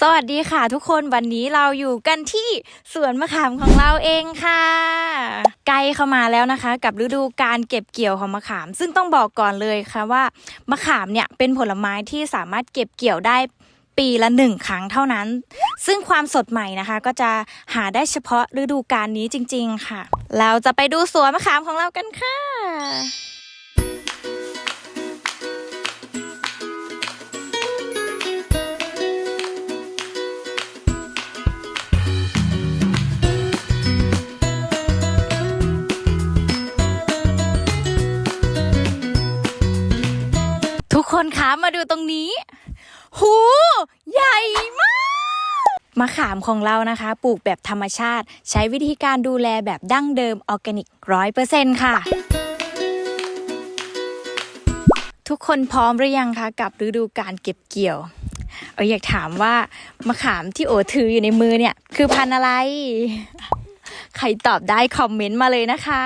สวัสดีค่ะทุกคนวันนี้เราอยู่กันที่สวนมะขามของเราเองค่ะ ใกล้เข้ามาแล้วนะคะ กับฤดูการเก็บเกี่ยวของมะขาม ซึ่งต้องบอกก่อนเลยค่ะว่ามะขามเนี่ยเป็นผลไม้ที่สามารถเก็บเกี่ยวได้ปีละหนึ่งครั้งเท่านั้น ซึ่งความสดใหม่นะคะ ก็จะหาได้เฉพาะฤดูการนี้จริง ๆ ค่ะ เราจะไปดูสวนมะขามของเรากันค่ะ คนคะมาดูตรงนี้ หู ใหญ่มากมะขามของเรานะคะ ปลูกแบบธรรมชาติ ใช้วิธีการดูแลแบบดั้งเดิมออร์แกนิกร้อยเปอร์เซ็นค่ะ ทุกคนพร้อมหรือยังคะกับฤดูการเก็บเกี่ยวเอออยากถามว่ามะขามที่โอถืออยู่ในมือเนี่ย คือพันธุ์อะไร ใครตอบได้คอมเมนต์มาเลยนะคะ